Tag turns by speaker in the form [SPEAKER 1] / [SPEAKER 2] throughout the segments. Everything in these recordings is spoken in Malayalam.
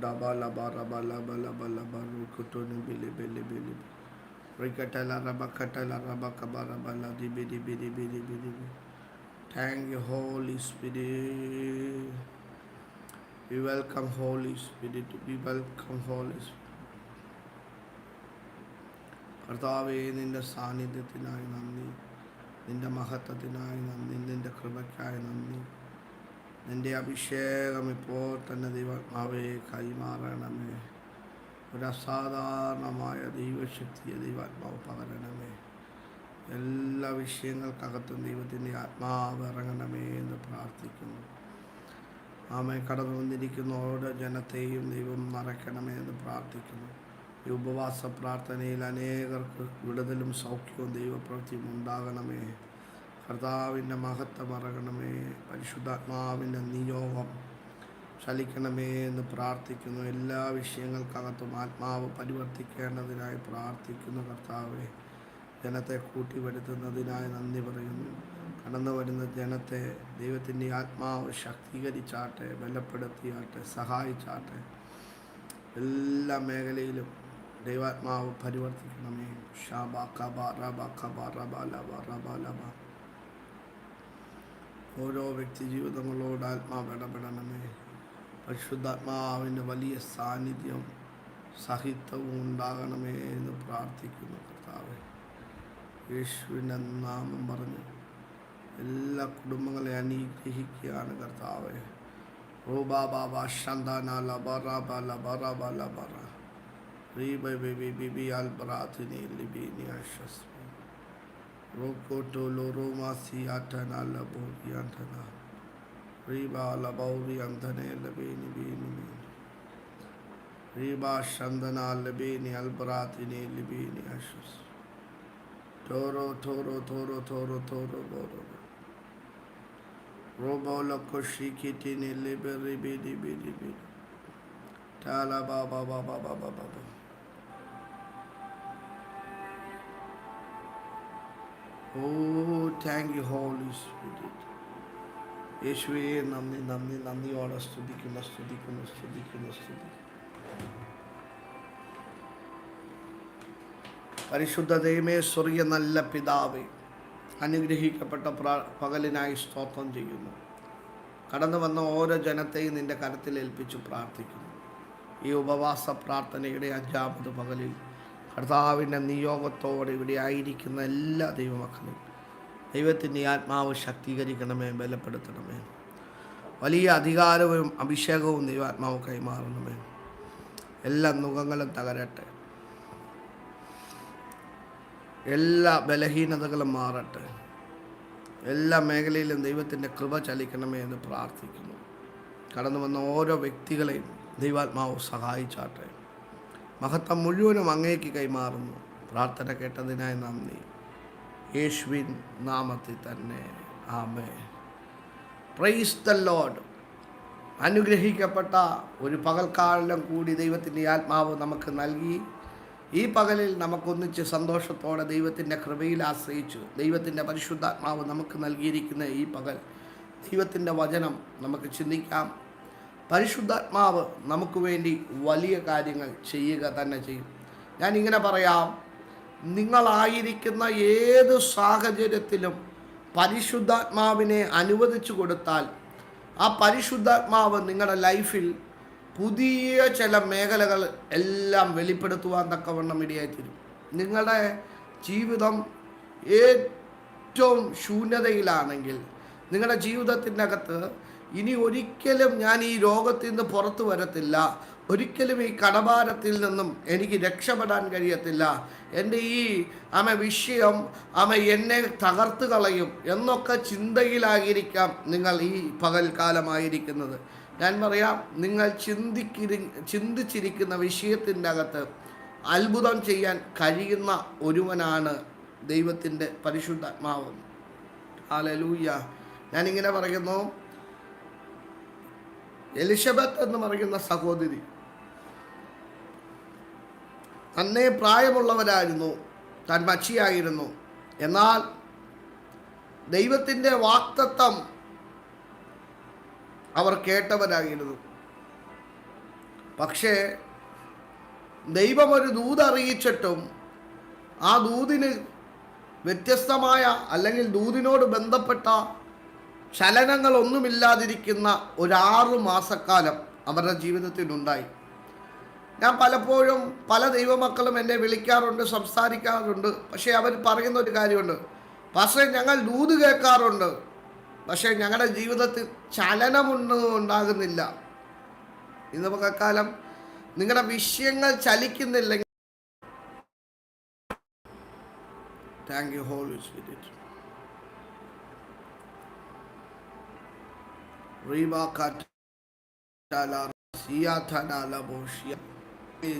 [SPEAKER 1] Daba laba raba laba laba laba rukutuni bili bili bili. Rikatala raba katala raba kaba raba la di bidi bidi bidi bidi. Thank you, Holy Spirit. We welcome Holy Spirit. We welcome Holy Spirit. കർത്താവേ നിന്റെ സാന്നിധ്യത്തിനായി നന്ദി നിന്റെ മഹത്വത്തിനായി നന്ദി നിന്റെ കൃപയ്ക്കായി നന്ദി നിന്റെ അഭിഷേകം ഇപ്പോൾ തന്നെ ദൈവാത്മാവെ കൈമാറണമേ. ഒരു അസാധാരണമായ ദൈവശക്തിയെ ദൈവാത്മാവ് പകരണമേ. എല്ലാ വിഷയങ്ങൾക്കകത്തും ദൈവത്തിന്റെ ആത്മാവ് ഇറങ്ങണമേ എന്ന് പ്രാർത്ഥിക്കുന്നു. ആമെ കടന്നു വന്നിരിക്കുന്ന ഓരോ ജനത്തെയും ദൈവം നിറയ്ക്കണമേ എന്ന് പ്രാർത്ഥിക്കുന്നു. ഈ ഉപവാസ പ്രാർത്ഥനയിൽ അനേകർക്ക് വിടുതലും സൗഖ്യവും ദൈവപ്രവൃത്തിയും ഉണ്ടാകണമേ. കർത്താവിന്റെ മഹത്വം ഇറങ്ങണമേ പരിശുദ്ധാത്മാവിന്റെ നിയോഗം ചലിക്കണമേ എന്ന് പ്രാർത്ഥിക്കുന്നു. എല്ലാ വിഷയങ്ങൾക്കകത്തും ആത്മാവ് പരിവർത്തിക്കേണ്ടതിനായി പ്രാർത്ഥിക്കുന്നു കർത്താവെ. ജനത്തെ കൂട്ടി കൂട്ടിവരുത്തുന്നതിനായി നന്ദി പറയുന്നു. കടന്നു വരുന്ന ജനത്തെ ദൈവത്തിന്റെ ആത്മാവ് ശക്തീകരിച്ചാട്ടെ ബലപ്പെടുത്തിയാട്ടെ സഹായിച്ചാട്ടെ. എല്ലാ മേഖലയിലും ദൈവാത്മാവ് പരിവർത്തിക്കണമേ. ഷാബ കബ റബ ഖബ റബ ലബ റബ ലബ. ഓരോ വ്യക്തി ജീവിതങ്ങളോട് ആത്മാവ് ഇടപെടണമേ പരിശുദ്ധാത്മാവിന്റെ വലിയ സാന്നിധ്യം സഹിത്വവും ഉണ്ടാകണമേ എന്ന് പ്രാർത്ഥിക്കുന്നു കർത്താവ്. യേശുവിന്റെ നാമം പറഞ്ഞ് എല്ലാ കുടുംബങ്ങളെ അനുഗ്രഹിക്കുകയാണ് കർത്താവ്. ഓ ബാബ ഷന്ദന ലബ റബ ലബ റബ ബിബി ബിബി അൽ ബ്രാഥിനി ലിബിനി അശ്വസ്മി Baba baba baba baba. Oh, thank you holy spirit യേശുവേ നന്ദി നന്ദി നന്ദിയോടെ സ്തുതിക്കുന്നു സ്തുതിക്കുന്നു സ്തുതിക്കുന്നു സ്തുതിക്കുന്നു. പരിശുദ്ധ ദൈവമേ സ്വർഗീയ നല്ല പിതാവേ അനുഗ്രഹിക്കപ്പെട്ട പകലിനായി സ്തോത്രം ചെയ്യുന്നു. കടന്നു വന്ന ഓരോ ജനത്തെയും നിന്റെ കരത്തിൽ ഏൽപ്പിച്ചു പ്രാർത്ഥിക്കുന്നു. ഈ ഉപവാസ പ്രാർത്ഥനയുടെ അഞ്ചാമത് പകലിൽ കർത്താവിന്റെ നിയോഗത്തോടെ ഇവിടെ ആയിരിക്കുന്ന എല്ലാ ദൈവമക്കളും ദൈവത്തിന്റെ ആത്മാവ് ശക്തീകരിക്കണമേ ബലപ്പെടുത്തണമേ. വലിയ അധികാരവും അഭിഷേകവും ദൈവാത്മാവ് കൈമാറണമേ. എല്ലാ മുഖങ്ങളും തകരട്ടെ. എല്ലാ ബലഹീനതകളും മാറട്ടെ. എല്ലാ മേഖലയിലും ദൈവത്തിന്റെ കൃപ ചലിക്കണമേ എന്ന് പ്രാർത്ഥിക്കുന്നു. കടന്നു വന്ന ഓരോ വ്യക്തികളെയും ദൈവാത്മാവ് സഹായിച്ചാട്ടെ. മഹത്വം മുഴുവനും അങ്ങേക്ക് കൈമാറുന്നു. പ്രാർത്ഥന കേട്ടതിനായി നന്ദി. യേശുവിൻ നാമത്തിൽ തന്നെ. ആമേ പ്രൈസ് ദ ലോഡ് അനുഗ്രഹിക്കപ്പെട്ട ഒരു പകൽക്കാലം കൂടി ദൈവത്തിന്റെ ആത്മാവ് നമുക്ക് നൽകി. ഈ പകലിൽ നമുക്കൊന്നിച്ച് സന്തോഷത്തോടെ ദൈവത്തിന്റെ കൃപയിൽ ആശ്രയിച്ചു. ദൈവത്തിന്റെ പരിശുദ്ധാത്മാവ് നമുക്ക് നൽകിയിരിക്കുന്ന ഈ പകൽ ദൈവത്തിന്റെ വചനം നമുക്ക് ചിന്തിക്കാം. പരിശുദ്ധാത്മാവ് നമുക്ക് വേണ്ടി വലിയ കാര്യങ്ങൾ ചെയ്യുക തന്നെ ചെയ്യും. ഞാൻ ഇങ്ങനെ പറയാം നിങ്ങളായിരിക്കുന്ന ഏത് സാഹചര്യത്തിലും പരിശുദ്ധാത്മാവിനെ അനുവദിച്ചു കൊടുത്താൽ ആ പരിശുദ്ധാത്മാവ് നിങ്ങളുടെ ലൈഫിൽ പുതിയ ചില മേഖലകൾ എല്ലാം വെളിപ്പെടുത്തുവാൻ തക്കവണ്ണം ഇടയായിത്തീരും. നിങ്ങളുടെ ജീവിതം ഏറ്റവും ശൂന്യതയിലാണെങ്കിൽ നിങ്ങളുടെ ജീവിതത്തിന്റെ അകത്ത് ഇനി ഒരിക്കലും ഞാൻ ഈ രോഗത്തിൽ നിന്ന് പുറത്തു വരത്തില്ല. ഒരിക്കലും ഈ കടഭാരത്തിൽ നിന്നും എനിക്ക് രക്ഷപ്പെടാൻ കഴിയത്തില്ല. എന്റെ ഈ അമ വിഷയം അമ എന്നെ തകർത്ത് കളയും എന്നൊക്കെ ചിന്തയിലായിരിക്കാം നിങ്ങൾ ഈ പകൽക്കാലമായിരിക്കുന്നത് ഞാൻ പറയാം നിങ്ങൾ ചിന്തിക്കിരി ചിന്തിച്ചിരിക്കുന്ന വിഷയത്തിന്റെ അകത്ത് അത്ഭുതം ചെയ്യാൻ കഴിയുന്ന ഒരുവനാണ് ദൈവത്തിന്റെ പരിശുദ്ധാത്മാവ്. ആ ലലൂയ്യ ഞാനിങ്ങനെ പറയുന്നു എലിസബത്ത് എന്ന് പറയുന്ന സഹോദരി. തന്നെ പ്രായമുള്ളവരായിരുന്നു താൻ മച്ചിയായിരുന്നു. എന്നാൽ ദൈവത്തിന്റെ വാക്തത്വം അവർ കേട്ടവരായിരുന്നു. പക്ഷേ ദൈവം ഒരു ദൂത് അറിയിച്ചിട്ടും ആ ദൂതിന് വ്യത്യസ്തമായ അല്ലെങ്കിൽ ദൂതിനോട് ബന്ധപ്പെട്ട ചലനങ്ങളൊന്നുമില്ലാതിരിക്കുന്ന ഒരാറു മാസക്കാലം അവരുടെ ജീവിതത്തിലുണ്ടായി ഞാൻ പലപ്പോഴും പല ദൈവമക്കളും എന്നെ വിളിക്കാറുണ്ട് സംസാരിക്കാറുണ്ട്. പക്ഷേ അവർ പറയുന്ന ഒരു കാര്യമുണ്ട്. പക്ഷേ ഞങ്ങൾ ദൂത് കേൾക്കാറുണ്ട്. പക്ഷേ ഞങ്ങളുടെ ജീവിതത്തിൽ ചലനമൊന്നും ഉണ്ടാകുന്നില്ല. ഇന്ന് പകക്കാലം നിങ്ങളുടെ വിഷയങ്ങൾ ചലിക്കുന്നില്ലെങ്കിൽ താങ്ക് യു ഹോളി സ്പിരിറ്റ്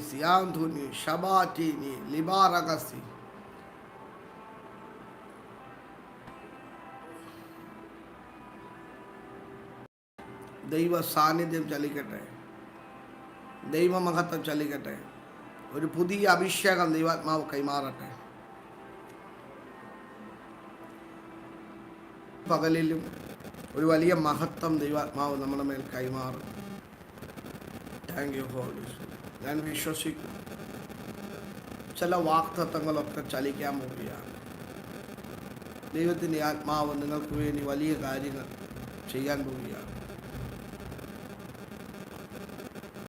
[SPEAKER 1] സിയാന്ധുനി ഷബാറ്റിനി ലിബാറകസി ദൈവ സാന്നിധ്യം ചലിക്കട്ടെ ദൈവമഹത്വം ചലിക്കട്ടെ ഒരു പുതിയ അഭിഷേകം ദൈവാത്മാവ് കൈമാറട്ടെ. പകലിലും ഒരു വലിയ മഹത്വം ദൈവാത്മാവ് നമ്മുടെ മേൽ കൈമാറും. താങ്ക് യു ഹോളി ഞാൻ വിശ്വസിക്കും ചില വാക്തത്വങ്ങളൊക്കെ ചലിക്കാൻ പോവുകയാണ്. ദൈവത്തിന്റെ ആത്മാവ് നിങ്ങൾക്ക് വേണ്ടി വലിയ കാര്യങ്ങൾ ചെയ്യാൻ പോവുകയാണ്.